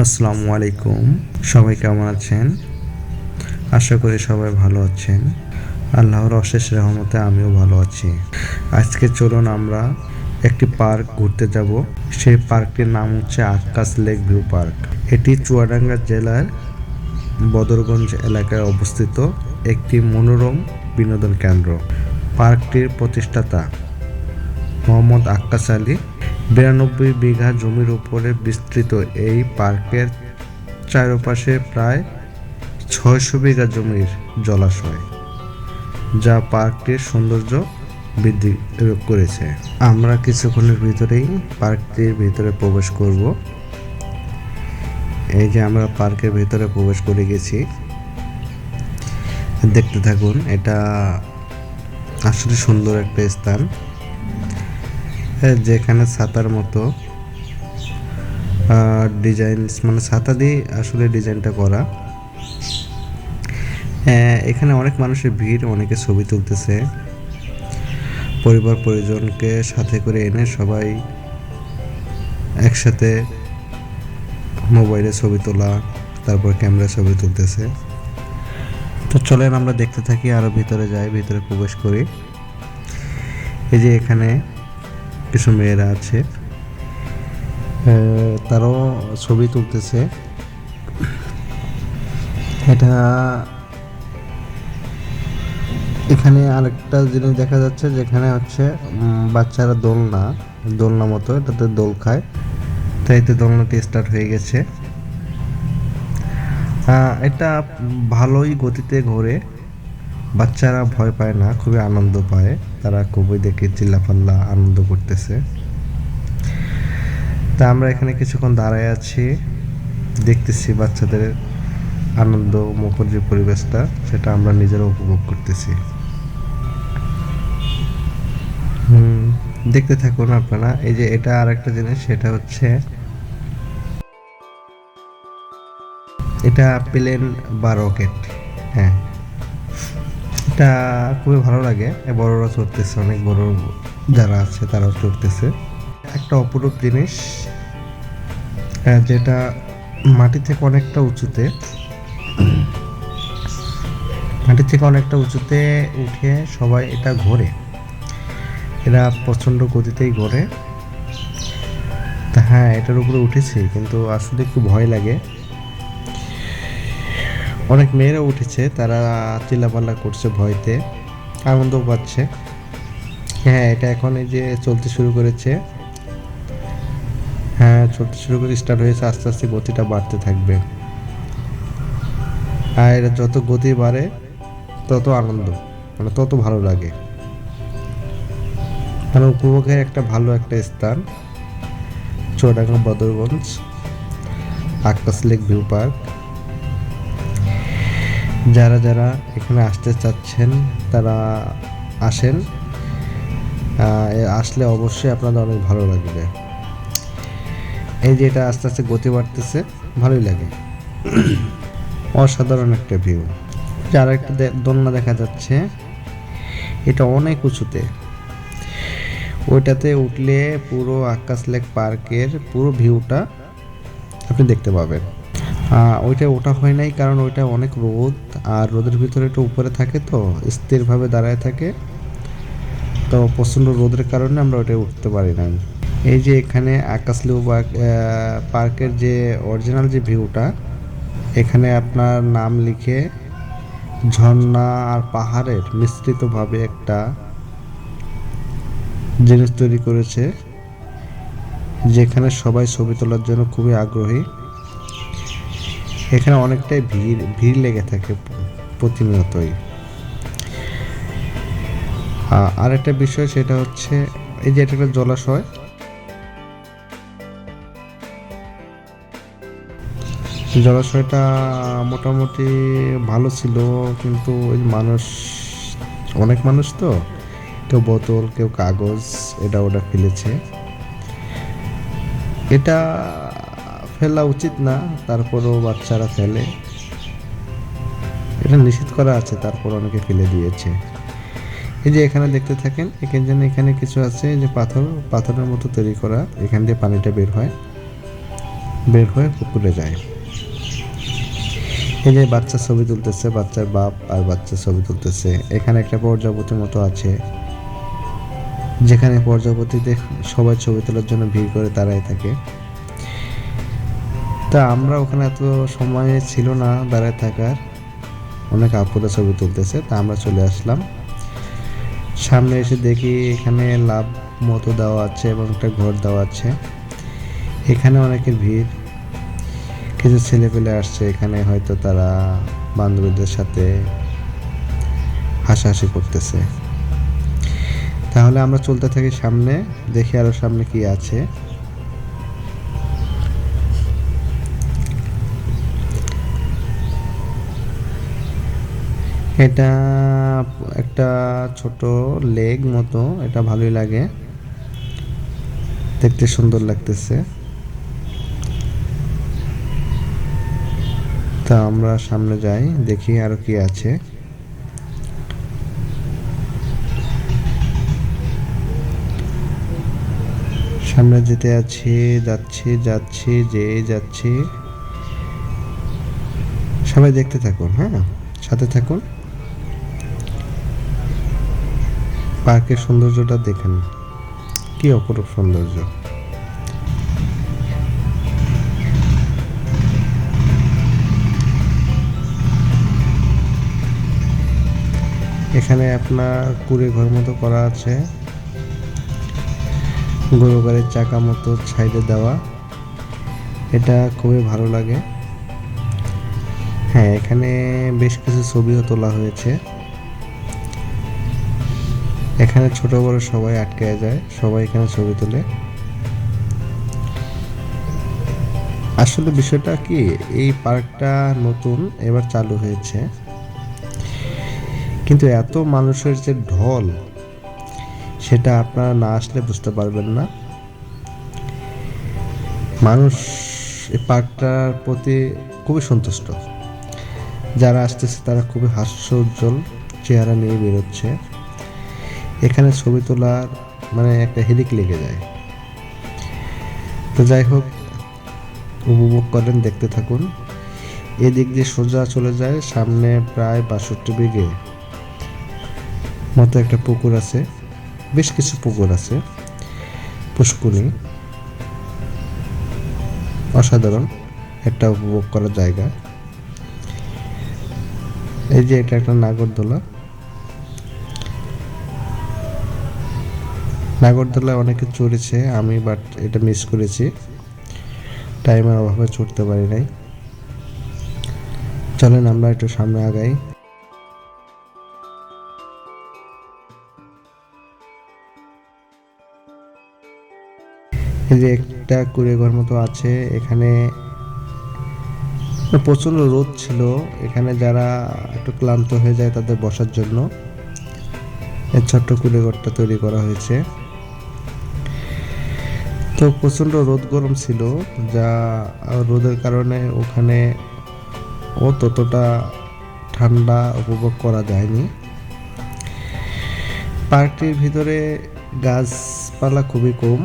আসসালামু আলাইকুম। সবাই কেমন আছেন? আশা করি সবাই ভালো আছেন। আল্লাহর অশেষ রহমতে আমিও ভালো আছি। আজকে চলুন আমরা একটি পার্ক ঘুরতে যাব। সেই পার্কটির নাম হচ্ছে আকাশ লেক ভিউ পার্ক। এটি চুয়াডাঙ্গা জেলার বদরগঞ্জ এলাকায় অবস্থিত একটি মনোরম বিনোদন কেন্দ্র। পার্কটির প্রতিষ্ঠাতা মোহাম্মদ আক্কাস আলী বিরানব্বই বিঘা জমির উপরে বিস্তৃত এই পার্কের চারপাশে প্রায় ছয়শো বিঘা জমির জলাশয়, যা পার্কটির সৌন্দর্য বৃদ্ধি করেছে। আমরা কিছুক্ষণের ভিতরেই পার্কটির ভিতরে প্রবেশ করব। এই যে আমরা পার্কের ভিতরে প্রবেশ করে গেছি, দেখতে থাকুন, এটা আসলে সুন্দর একটা স্থান। যেখানে ছাতার মতো ডিজাইন মানে ছাতা দিয়ে আসলে ডিজাইনটা করা। এখানে অনেক মানুষের ভিড়, অনেকে ছবি তুলতেছে। পরিবার, পরিজনকে সাথে করে এনে সবাই একসাথে মোবাইলে ছবি তোলা, তারপর ক্যামেরা ছবি তুলতেছে। তো চলেন আমরা দেখতে থাকি আরও ভিতরে যাই, ভিতরে প্রবেশ করি। এই যে এখানে কিছু মেয়েরা আছে। তারাও ছবি তুলতেছে। এটা এখানে আরেকটা জিনিস দেখা যাচ্ছে, যেখানে হচ্ছে বাচ্চারা দোলনা দোলনা মতো, এটাতে দোল খায়। তাই তো দোলনাটি স্টার্ট হয়ে গেছে। এটা ভালোই গতিতে ঘোরে। বাচ্চারা ভয় পায় না, খুবই আনন্দ পায়। তারা খুবই দেখে চিল্লাপাল্লা আনন্দ করতেছে। তা আমরা এখানে কিছুক্ষণ দাঁড়ায় আছি, দেখতেছি বাচ্চাদের আনন্দ মুখর যে পরিবেশটা, সেটা আমরা নিজেরা উপভোগ করতেছি। দেখতে থাকুন আপনারা। এই যে এটা আর একটা জিনিস, সেটা হচ্ছে এটা প্লেন বা রকেট। হ্যাঁ এটা খুবই ভালো লাগে। বড়রা চড়তেছে, অনেক বড় যারা আছে তারাও চড়তেছে। একটা অপরূপ জিনিস যেটা মাটি থেকে অনেকটা উঁচুতে, মাটি থেকে অনেকটা উঁচুতে উঠে সবাই এটা ঘোরে। এরা প্রচণ্ড গতিতেই ঘোরে। হ্যাঁ এটার উপরে উঠেছি, কিন্তু আসলে একটু ভয় লাগে। অনেক মেয়েরা উঠেছে, তারা চিল্লাপাল্লা করছে ভয়তে, আনন্দ পাচ্ছে। হ্যাঁ এটা এখন এই যে চলতে শুরু করেছে। হ্যাঁ চলতে শুরু করে স্টার্ট হয়েছে, আস্তে আস্তে গতিটা বাড়তে থাকবে। আর এটা যত গতি বাড়ে, তত আনন্দ মানে তত ভালো লাগে। মানে উপভোগের একটা ভালো একটা স্থান, Chuadanga Badarganj, Akash lake, view park. যারা যারা এখানে আসতে চাচ্ছেন, তারা আসেন। আসলে অবশ্যই আপনাদের অনেক ভালো লাগবে। এই যে এটা আস্তে আস্তে গতি বাড়তেছে, ভালোই লাগে। অসাধারণ একটা ভিউ যার একটা দোলনা দেখা যাচ্ছে, এটা অনেক উঁচুতে। ওইটাতে উঠলে পুরো আকাশ লেক পার্কের পুরো ভিউটা আপনি দেখতে পাবেন। ওইটা ওটা হয় নাই, কারণ ওইটা অনেক রোদ আর রোদের ভিতরে একটু উপরে থাকে তো, স্থিরভাবে দাঁড়ায় থাকে। তো প্রচণ্ড রোদের কারণে আমরা ওটা উঠতে পারি না এই যে এখানে আকাশলিউ পার্কের যে অরিজিনাল যে ভিউটা, এখানে আপনার নাম লিখে ঝর্ণা আর পাহাড়ের মিশ্রিতভাবে একটা জিনিস তৈরি করেছে, যেখানে সবাই ছবি তোলার জন্য খুবই আগ্রহী। এখানে অনেকটাই ভিড় ভিড় লেগে থাকে প্রতিনিয়তই। আর একটা বিষয় সেটা হচ্ছে, এই যে এটা একটা জলাশয়। জলাশয়টা মোটামুটি ভালো ছিল, কিন্তু ওই মানুষ, অনেক মানুষ তো, কেউ বোতল, কেউ কাগজ, এটা ওটা ফেলেছে। এটা ফেলা উচিত না, তারপরেও বাচ্চারা ফেলে। এটা নিষেধ করা আছে, তারপর অনেকে ফেলে দিয়েছে। এই যে এখানে দেখতে থাকেন এখানে যেন এখানে কিছু আছে যে পাথর, পাথরের মতো তৈরি করা, এখান দিয়ে পানিটা বের হয়, বের হয়ে পুকুরে যায়। এই যে বাচ্চা ছবি তুলতেছে, বাচ্চার বাপ আর বাচ্চা ছবি তুলতেছে। এখানে একটা প্রজাপতির মতো আছে, যেখানে প্রজাপতিতে সবাই ছবি তোলার জন্য ভিড় করে দাঁড়ায় থাকে। তা আমরা ওখানে এত সময় ছিল না দাঁড়ায় থাকার। অনেক আপুরা ছবি তুলতেছে, তা আমরা চলে আসলাম। সামনে এসে দেখি এখানে লাভ মতো দেওয়া আছে এবং একটা ঘর দেওয়া আছে। এখানে অনেকের ভিড়। কিছু ছেলে পেলে আসছে, এখানে হয়তো তারা বান্ধবীদের সাথে হাসাহাসি করতেছে। তাহলে আমরা চলতে থাকি সামনে, দেখি আরও সামনে কি আছে। এটা একটা ছোট লেগ মতো, এটা ভালোই লাগে। দেখতে সুন্দর লাগতেছে। তা আমরা সামনে যাই, দেখি আরও কি আছে। সামনে যেতে আছি, যাচ্ছি যাচ্ছি যে যাচ্ছি। সবাই দেখতে থাকুন হ্যাঁ? সাথে থাকুন। পার্কের সৌন্দর্যটা দেখেন। কি অপরূপ সৌন্দর্য। এখানে আপনার কুড়ে ঘর মতো করা আছে। গরু গাড়ির চাকা মতো সাইডে দেওয়া। এটা খুবই ভালো লাগে। হ্যাঁ এখানে বেশ কিছু ছবিও তোলা হয়েছে। এখানে ছোট বড় সবাই আটকে যায়, সবাই এখানে ছবি তোলে। আসলে বিষয়টা কি, এই পার্কটা নতুন, এবার চালু হয়েছে। কিন্তু এত মানুষের যে ঢল, সেটা আপনারা না আসলে বুঝতে পারবেন না। মানুষ এই পার্কটার প্রতি খুবই সন্তুষ্ট। যারা আসতেছে তারা খুবই হাস্য উজ্জ্বল চেহারা নিয়ে বেরোচ্ছে। এখানে ছবি তোলার মানে একটা হেলিক লেগে যায়। তো যাই হোক, উপভোগ করেন, দেখতে থাকুন। এদিক দিয়ে সোজা চলে যায়, সামনে প্রায় বাষট্টি বিঘে মতো একটা পুকুর আছে। বেশ কিছু পুকুর আছে। পুষ্কুনি অসাধারণ একটা উপভোগ করার জায়গা। এই যে এটা একটা নাগরদোলা। নাগরদোলায় অনেকে চড়েছে, আমি বাট এটা মিস করেছি। টাইমের অভাবে চড়তে পারি নাই। চলেন আমরা একটু সামনে আগাই। এই যে একটা কুড়ে ঘর মতো আছে, এখানে প্রচণ্ড রোদ ছিল। এখানে যারা একটু ক্লান্ত হয়ে যায় তাদের বসার জন্য এই ছোট্ট কুড়ে ঘরটা তৈরি করা হয়েছে। তো প্রচণ্ড রোদ গরম ছিল, যা রোদের কারণে ওখানে ও ততটা ঠান্ডা উপভোগ করা যায়নি। পার্কটির ভিতরে গাছপালা খুবই কম।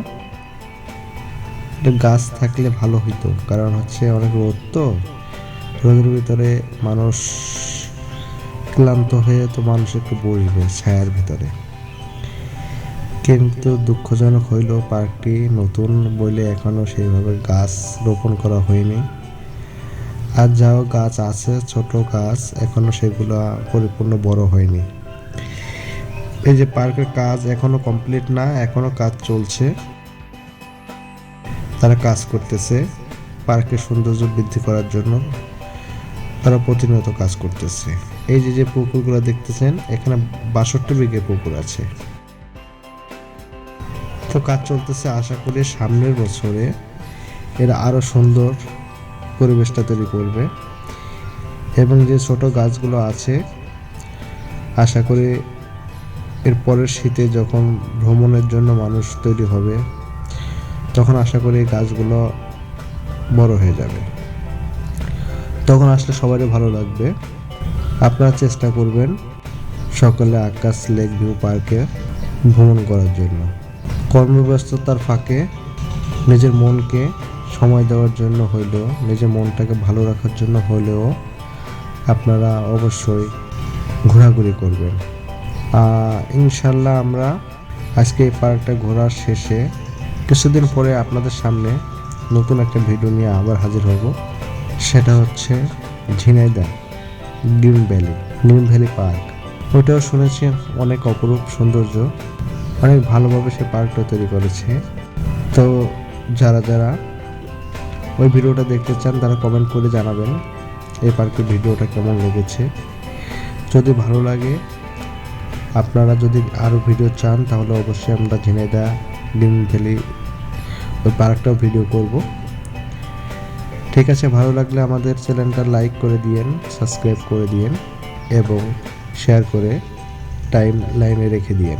গাছ থাকলে ভালো হইতো, কারণ হচ্ছে অনেক রোদ তো। রোদের ভিতরে মানুষ ক্লান্ত হয়ে তো মানুষ একটু বসবে ছায়ার ভিতরে। কিন্তু দুঃখজনক হইল পার্কটি নতুন বলে এখনও সেইভাবে গাছ রোপণ করা হয়নি। আর যাও, গাছ আছে, ছোট গাছ এখনও সেগুলো পরিপূর্ণ বড় হয়নি। এই যে পার্কের কাজ এখনও কমপ্লিট না, এখনও কাজ চলছে। তারা কাজ করতেছে, পার্কের সৌন্দর্য বৃদ্ধি করার জন্য। তারা প্রতিনিয়ত কাজ করতেছে। এই যে যে পুকুরগুলো দেখতেছেন, এখানে বাষট্টি বিঘে পুকুর আছে। তো কাজ চলতেছে আশা করি সামনের বছরে এরা আরও সুন্দর পরিবেশটা তৈরি করবে। এবং যে ছোট গাছগুলো আছে, আশা করি এর পরের শীতে যখন ভ্রমণের জন্য মানুষ তৈরি হবে, তখন আশা করি এই গাছগুলো বড় হয়ে যাবে। তখন আসলে সবারই ভালো লাগবে। আপনারা চেষ্টা করবেন সকালে আকাশ লেক ভিউ পার্কে ভ্রমণ করার জন্য। কর্মব্যস্ততার ফাঁকে নিজের মনকে সময় দেওয়ার জন্য হইলেও, নিজের মনটাকে ভালো রাখার জন্য হলেও আপনারা অবশ্যই ঘোরাঘুরি করবেন। ইনশাল্লাহ আমরা আজকে এই পার্কটা ঘোরার শেষে কিছুদিন পরে আপনাদের সামনে নতুন একটা ভিডিও নিয়ে আবার হাজির হব। সেটা হচ্ছে Jhenaidah green valley green valley park. ওইটাও শুনেছি অনেক অপরূপ সৌন্দর্য। অনেক ভালোভাবে সে পার্কটা তৈরি করেছে। তো যারা যারা ওই ভিডিওটা দেখতে চান, তারা কমেন্ট করে জানাবেন এই পার্কের ভিডিওটা কেমন লেগেছে। যদি ভালো লাগে, আপনারা যদি আরও ভিডিও চান, তাহলে অবশ্যই আমরা ঝিনাইদা গ্রিন ভ্যালি ওই পার্কটাও ভিডিও করব। ঠিক আছে, ভালো লাগলে আমাদের চ্যানেলটা লাইক করে দিয়েন, সাবস্ক্রাইব করে দিয়েন, এবং শেয়ার করে টাইম লাইনে রেখে দিয়েন।